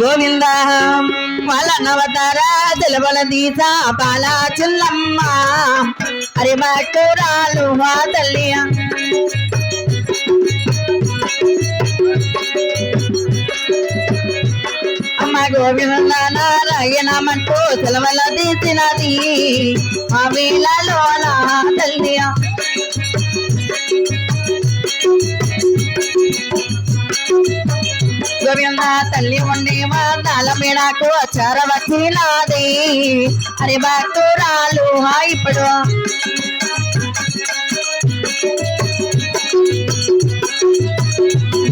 గోవింద వాళ్ళ తెలవల దీసా దీస చిల్లమ్మ. అరే భక్తురాలు మా తల్లి. అమ్మ గోవింద నారాయణమంటూ సెలవుల తీసినది మా వీళ్ళలో నా తల్లి. గోవింద తల్లి ఉండి వందాల మీడకు వచ్చార వచ్చినది. అరే భక్తురాలు ఇప్పుడు.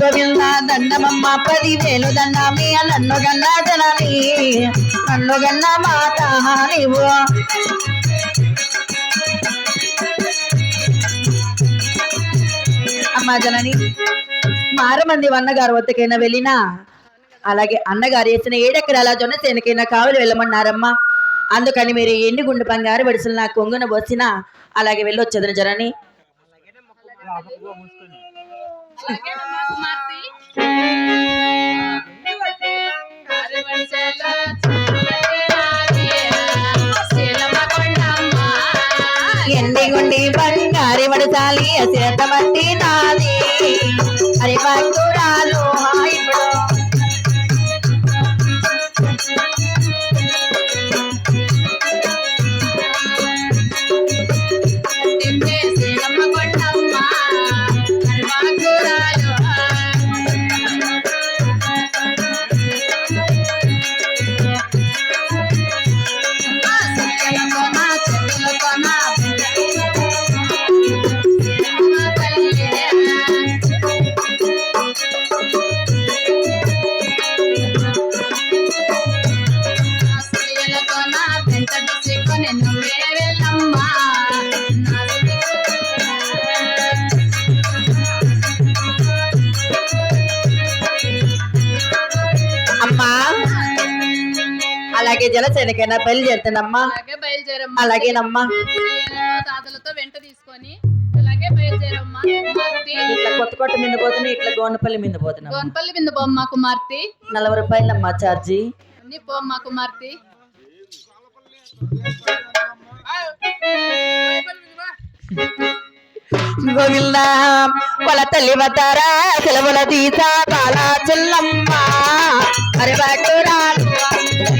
గోవింద దండమమ్మ పదివేలు దండమి నన్ను గన్న జనని నన్ను గన్న మాత నీవు. అమ్మ జనని మారమంది అన్నగారు వద్దకైనా వెళ్ళినా? అలాగే అన్నగారు వేసిన ఏడెకరాల జొన్న సేనకైనా కావలి వెళ్ళమన్నారమ్మా. అందుకని మీరు ఎన్ని గుండు బంగారు బడిసలు నా కొంగున పోసినా అలాగే వెళ్ళొచ్చదని జరని ఎండి గుండి బంగారి వడసాలి మట్టి నాది. అరే జలసేనకైనా బయలుదేరుతానమ్మా. అలాగేనమ్మా. తాతలతో వెంట తీసుకొని అలాగే బయలుదేరమ్మా. ఇట్లా కొత్త కొట్ట మీద పోతున్నా ఇట్లా గోనపల్లి మీద పోతున్నా. గోన్పల్లి బిందు బొమ్మ కుమార్తె. నలభై రూపాయలమ్మా ఛార్జీ. కుమార్తె. గోవింద తల్లి వతారా సెలవుల తీస బాల చెల్లమ్మ.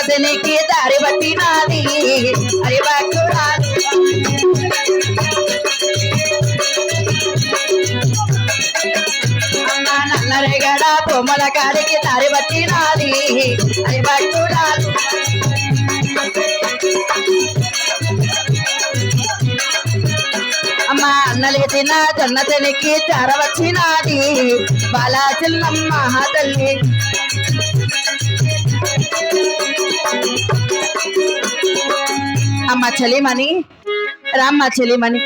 జొన్న దారి బట్టి నాది అరి అమ్మ నల్లరేగడ బొమ్మల కాడికి దారి బట్టి నాది అరి భక్తురాలు అమ్మ అన్నలేసిన జొన్న తెనికి చార వచ్చినది. బాలా చిన్నమ్మ తల్లి అమ్మ చలిమని రామ్మ చలిమని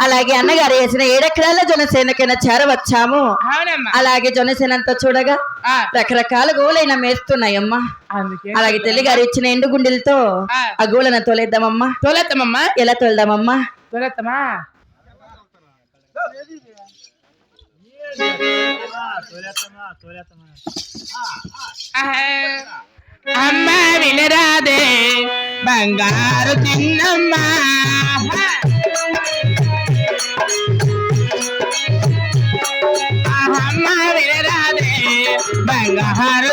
అలాగే అన్నగారు వేసిన ఏడెకరాల జనసేనకైనా చేరవచ్చాము. అలాగే జనసేనంతా చూడగా రకరకాల గోలైన మేస్తున్నాయమ్మా. అలాగే తల్లి గారు ఇచ్చిన ఎండు గుండెలతో ఆ. ఆ గోలను తోలేద్దామమ్మా. తోలెత్తమమ్మా? ఎలా తోలుదామమ్మా? తోలెత్తమా? అమ్మ వినరాదే బంగారు చిన్నమ్మ. అమ్మ వినరాదే బంగారు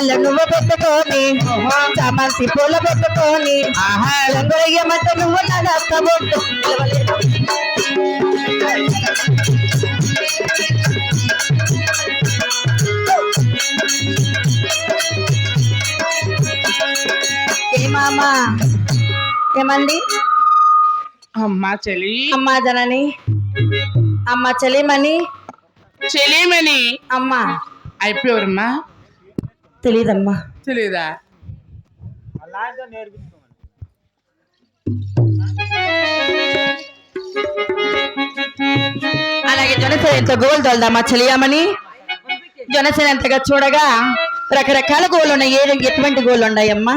మల్యాల నువ్వు పెట్టుకొని చామంతి పూల పెట్టుకొని ఆహా. రంగులయ్యమంత నువ్వు నడస్తబొట్టు నిలవలేరు ఏమామా ఏమండి అమ్మా చెలి. అమ్మా జనని అమ్మ చెలిమని? చెలిమని. అమ్మ. అయిపోయారమ్మా. తెలీదమ్మా. తెలీదా? అలాగే జనసేన ఎంత గోల్ తోలుదామా చెలియామని జనసేన ఎంతగా చూడగా రకరకాల గోళ్ళు ఉన్నాయి ఏ ఎటువంటి గోళ్ళు ఉన్నాయమ్మా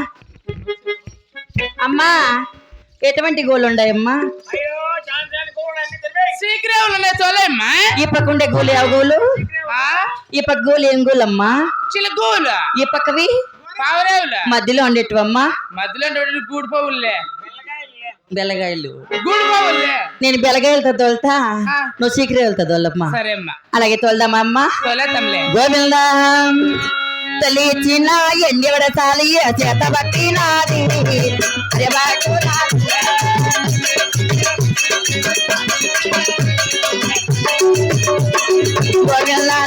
అమ్మా ఎటువంటి శీఘ్రం తోలేమ్మా ఈ పక్క ఉండే గోలు ಯಾವ గోలు ఈ పక్క గోలు ఏం గోలమ్మా ఈ పక్కవి? పావురేవులు? మధ్యలో ఉండేటివమ్మా? మధ్యలో గూడు పోవులే. బెల్లగాయలు. నేను బెల్లగాయలతో తోలుతా? నువ్వు సీకిరేలతో తోలమ్మా. అలాగే తోలుదామా అమ్మా? గోవింద. తల్లి చిన్న ఎండివడ చాలి చేత బట్టి నాది అరే బాకు నాది.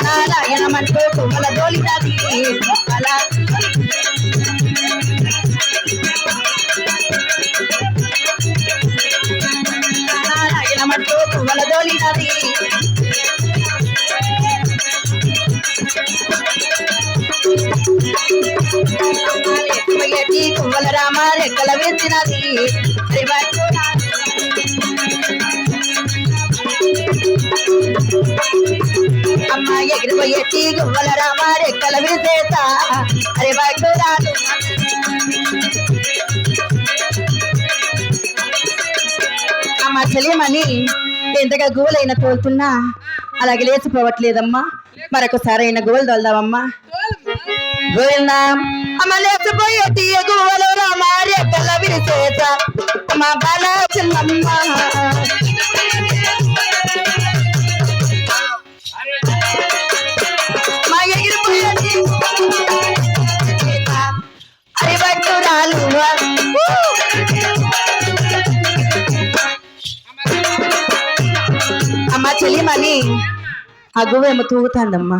నారాయణమంటూ కుమ్మల తోలినది అలా ఎత్తుమయ్యటి కుమ్మల రామ రెక్కల వేసినది రివాజు నాది. అమ్మ ఎగిరిపోయేటి గుమ్మల రామ రెక్కల విరిసేత అరే బాగు రాదు అమ్మ చెలియమని. ఎంతగా గోలైన తోలుతున్నా. అలాగే లేచిపోవట్లేదమ్మా. మరొకసారి అయిన గోలు తోలుదామమ్మా. గోవిందా అమ్మ లేచిపోయేటి గువ్వలు రామ రెక్కల మా బాల చిన్నమ్మ. మా ఎగిరిపోయేటి అరే అమ్మ చెలిమని. ఆ తూగుతాందమ్మా.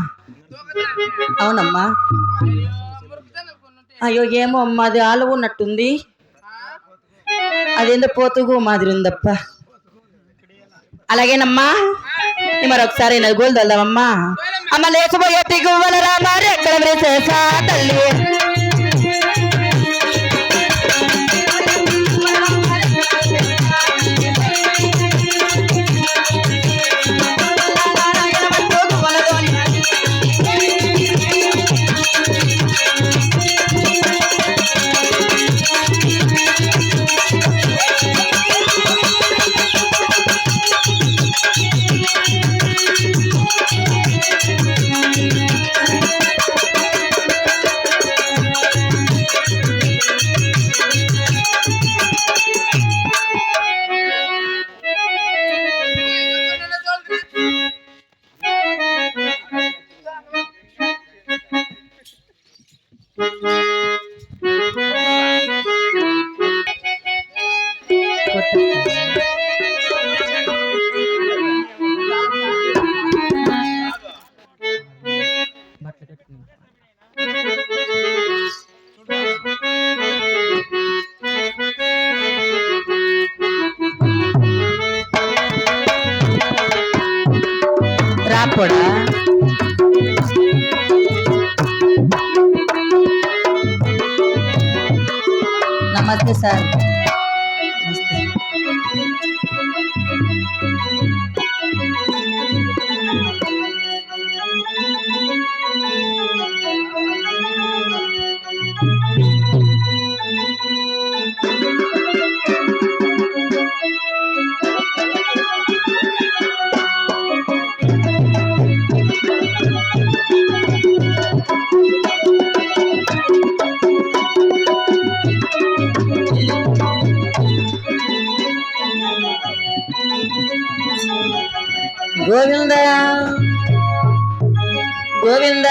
అవునమ్మా. అయ్యో ఏమో అమ్మా అది ఆలు ఉన్నట్టుంది అదేందో పోతుగు మాదిరి ఉందప్ప. అలాగేనమ్మా మరి ఒకసారి నలుగోలు తల్దామమ్మా. అమ్మ లేకపోయే తిగువల మరి ఎక్కడ తల్లి. గోవింద. గోవింద.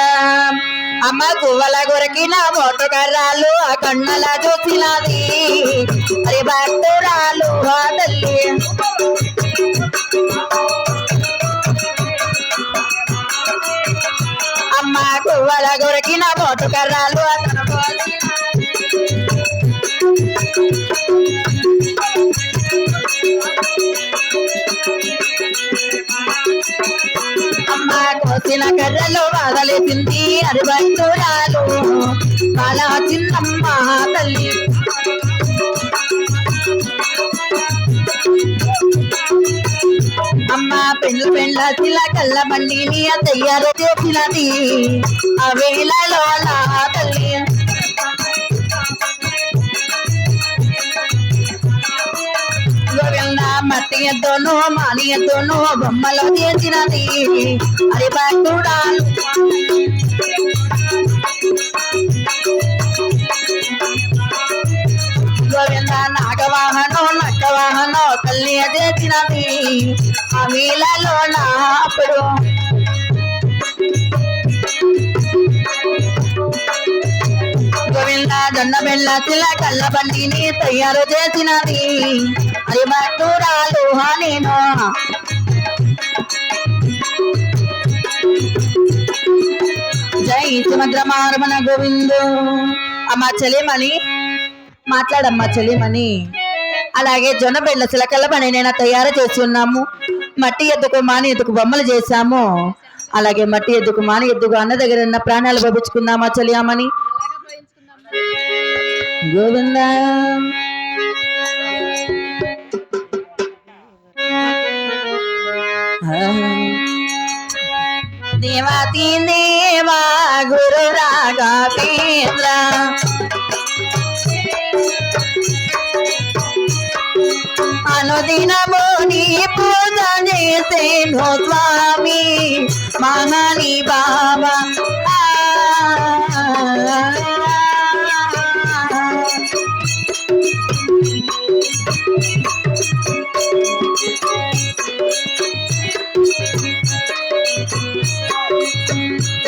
అమ్మ గువ్వల కొరకిన మోటకర్రాలు ఆ కన్నల చూసినది. అరే భక్తురాలు ఆ తల్లి. అమ్మ గువ్వల కొరకిన మోటకర్రాలు అతను వచ్చిన కోసిన కర్రలో వదలేసింది అరిభక్తురాలు బాల చిన్నమ్మ తల్లి. అమ్మ పెండ్లు పెండ్ల చిల్ల కళ్ళ బండిని తయారు చేసినది. ఆ వేళలో నా తల్లి గోవింద మట్టి ఎద్దును మాని ఎద్దును బొమ్మలు చేసినది. అది భక్తుడాలు. గోవింద నాగవాహనో నక్కవాహనో తల్లి చేసినది. ఆ వీళ్ళలో నా అప్పుడు. గోవింద జొన్న బెల్ల తిల కళ్ళ బండిని తయారు చేసినది. అది భక్తురాలు హా నేను జై సుమద్రమారమణ గోవిందు. అమ్మా చెలిమని మాట్లాడమ్మా చెలిమని అలాగే జొన్న బెల్ల చిలకల పని నేను తయారు చేసి ఉన్నాము. మట్టి ఎద్దుకు మాని ఎద్దుకు బొమ్మలు చేశాము. అలాగే మట్టి ఎద్దుకు మాని ఎద్దుకు అన్న దగ్గర ఉన్న ప్రాణాలు పంపించుకుందామా చెలియామని గోవిందా గోవింద. దేవాతి దేవా గురు రాఘవేంద్ర? అనుదినము నీ పూజ చేసేను స్వామి మహాని బాబా.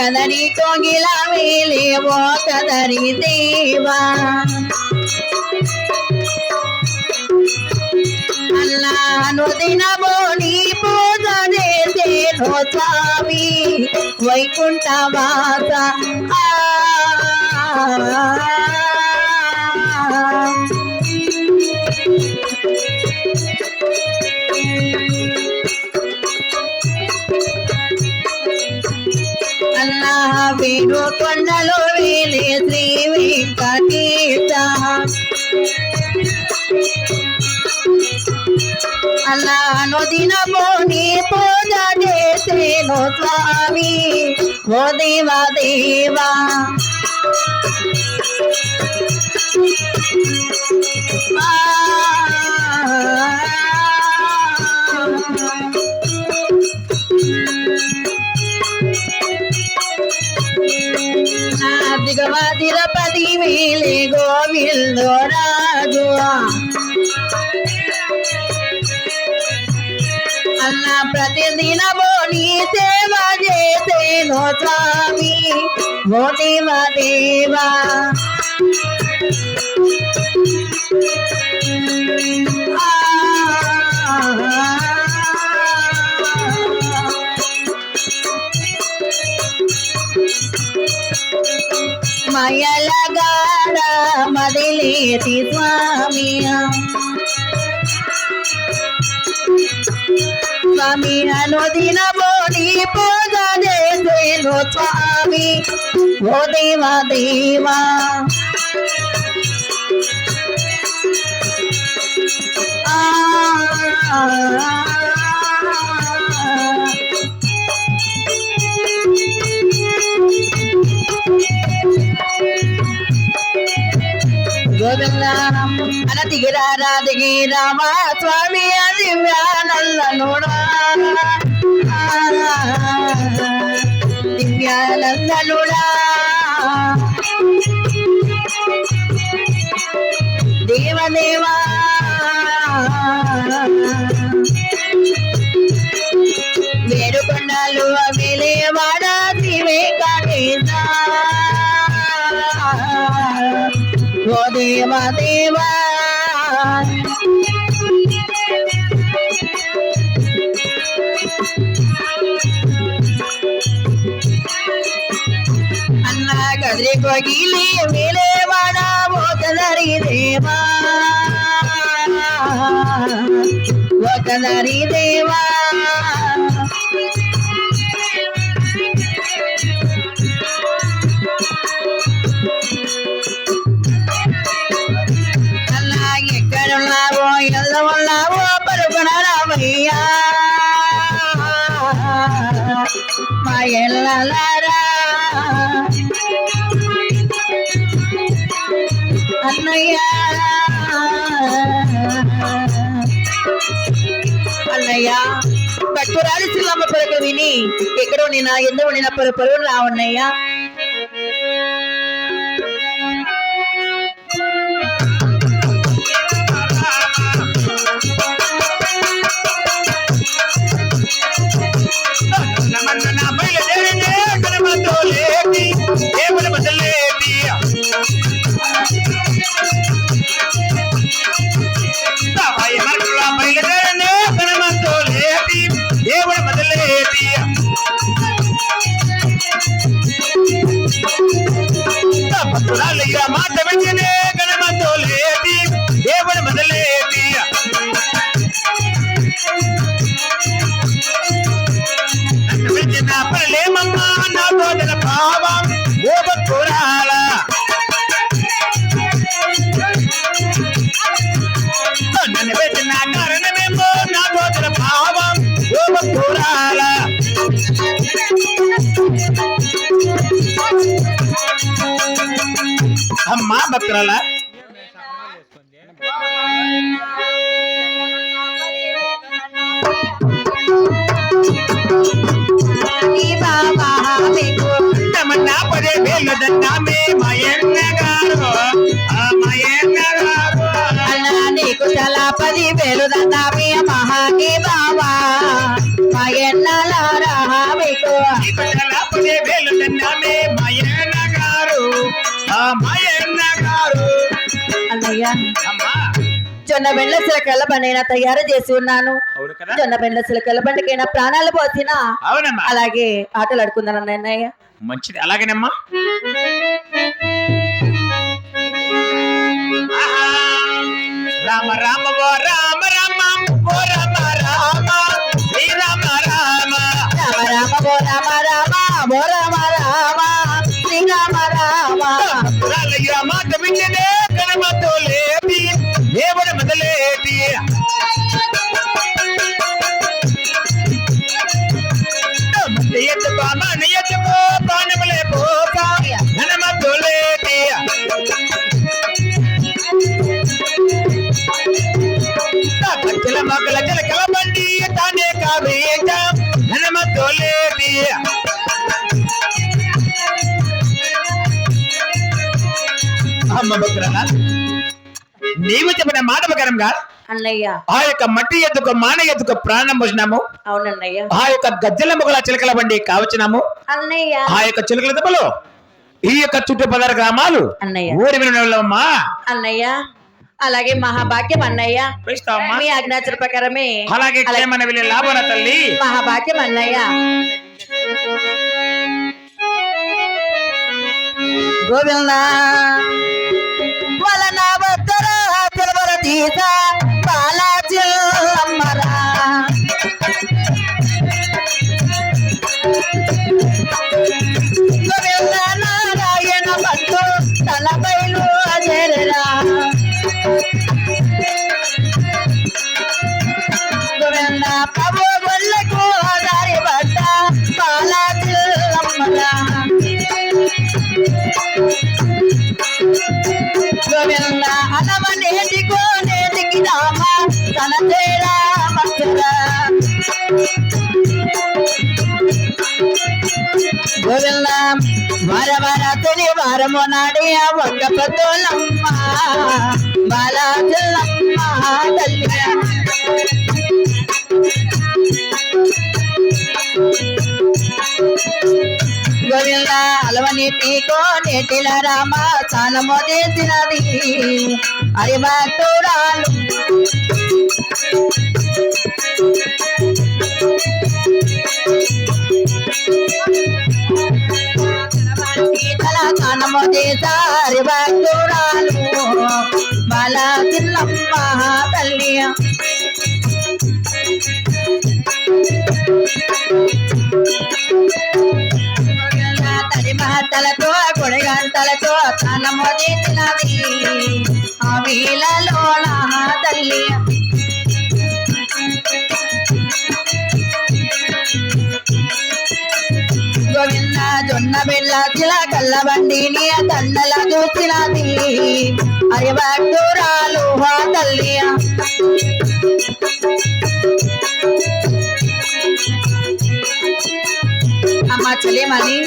కదరి కోగిల వేలేవో కదరి దేవా. అల్లాను దినమోని పూజ చేసేను స్వామి వైకుంఠ వాస ఆ అల్లా నేను కొండలో వేలే శ్రీ వెంకటేశ. అల్లా అనుదినమోని పూజ చేసేను స్వామి ఓ దేవా దేవా. దిగవాదిర పది వేలే గోవిందో రాజు. అన్న ప్రతిదినమో నీ సేవ చేసేను స్వామి. ఓ దేవా. ఆ మయలగాడ మదిలేటి స్వామి. స్వామి అనుదిన బోడి పూజ చేసేను స్వామి. ఓ దేవా దేవా. గోవిందం అనతిగిరారా దిగిరామా స్వామి అది వ్యానల్లనుడా దివ్యానందనుడా దేవదేవా. వేరుకొండలు ఓ దేవా. అన్న కదిరి కొగిలి వెలివాడ ఒకదరి దేవా. ఒకదరి దేవా. మా ఎల్లలారా అన్నయ్య. అన్నయ్య పట్టురాలి సిల్లమ్మ పలుక విని ఎక్కడో నేను ఎందుకు నిన్న పరు పరువు రావన్నయ్యా భావం ఓ భక్తురాల నన్ను పెట్టిన కారణమేమో నా తోటల భావం ఓ భక్తురాల అమ్మా భక్తురాల ఈ పదే వేలు దండామే మాయన్న గారు ఆ మాయన్న గారు అలా నీకు చాలా పది వేలు దండామి మహాని బాబా మా ఎన్నలారా మీకు? పదే వేలు దండామే మాయన్న గారు ఆ మాయన్న గారు అన్నయ్య అమ్మా. జొన్న బెండ్ల సిలకల బండైనా తయారు చేసి ఉన్నాను. జొన్న బెండ్ల సిలకల బండికైనా ప్రాణాలు పోసినా అవునమ్మా. అలాగే ఆటలు ఆడుకుందాను అన్నయ్య. మంచిది. అలాగేనమ్మా. రామ రామ ఓ రామ రామ ఓ రామ రామ శ్రీ రామ రామ. రామ రామ ఓ రామ రామ ఓ రామ రామ శ్రీరామ రామ రాలయ్య మాట వింటేనే గణమతో అమ్మ నీవు చెప్పిన మాట ప్రకారంగా అన్నయ్య. ఆ యొక్క మట్టి ఎత్తుకు మాన ఎత్తుకు ప్రాణం పోసినాము. అవునన్నయ్య. ఆ యొక్క గజ్జల మొగల చిలకల బండి కావచ్చినాము. అన్నయ్య. ఆ యొక్క చిలకల దెబ్బలు ఈ యొక్క చుట్టుపదర గ్రామాలు అన్నయ్య. ఊరి వినమ్మా అన్నయ్య. అలాగే మహాభాగ్యం అన్నయ్య. మీ ఆజ్ఞాచర ప్రకారమే. అలాగే లాభన తల్లి. మహాభాగ్యం అన్నయ్య. గోవింద తెలవర తీస గోవింద నారాయణ భక్తు తన తేరా భక్తుల గోవింద వర వర తొలి వారము నాడి ఒక్క పతులమ్మ బాలాచల్లమ్మ తల్లి గోవింద అలవనీటి కోనేటిల రామ స్నానము చేసినది. హరి భక్తురాలు తల చేసారి భక్తురాలు బాల చిన్నమ్మ తల్లి తడి మహత్తలతో కొడి గంటలతో స్నానము చేసినది ఆ వీళ్ళలో నా తల్లి. గోవింద జొన్న బిళ్ళ చిల కల్ల బండిని దండల చూసినది అరి భక్తురాలు ఆ తల్లి. అమ్మ చెలేమని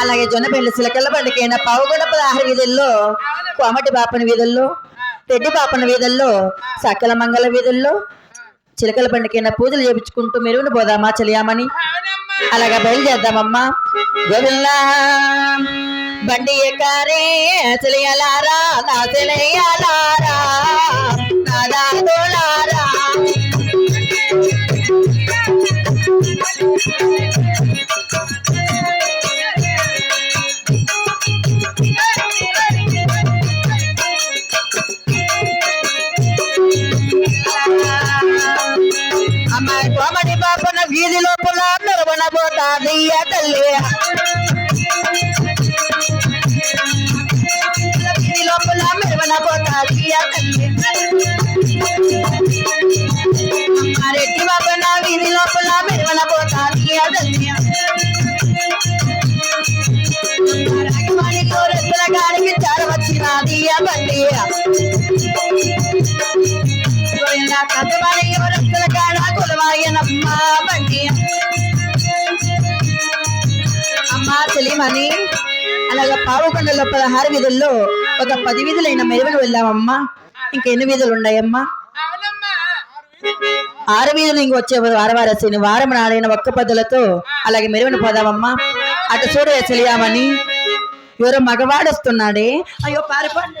అలాగే జొన్న బిళ్ళ చిలకల్ల బండికైన పావుగొండ పదహారు వీధుల్లో కోమటి బాపన వీధుల్లో రెడ్డి బాపన వీధుల్లో సకల మంగళ వీధుల్లో చిలకల బండికైన పూజలు చేపించుకుంటూ మెరుగున పోదామా చెలియామని? అలాగా బయలుదేద్దామమ్మా గోవిల్లా బండి ఎక్కారే చెలియలారా నా చెలియలారా నా దాదులారా పాపన వీధి లోపల మెరవన పోతాది ఆ తల్లి వీధి లోపల మెరవన పోతాది ఆ తల్లి అమ్మ రెడ్డి పాపన వీధి లోపల మెరవన పోతాది ఆ తల్లి రాగిమాణిలో రెడ్డుల గారికి చార వచ్చినది ఆ బండి వెళ్దామని? అలాగా పావుకొండలో పదహారు వీధుల్లో ఒక పది వీధులైన మెరువను వెళ్ళామమ్మా ఎన్ని వీధులు ఉన్నాయమ్మా? ఆరు వీధులు ఇంక వచ్చే వారవార వారం నాడైన ఒక్క పద్ధులతో అలాగే మెరువను పోదామమ్మా. అటు చూడు చెలియామని ఎవరో మగవాడొస్తున్నాడే. అయ్యో పారిపోండి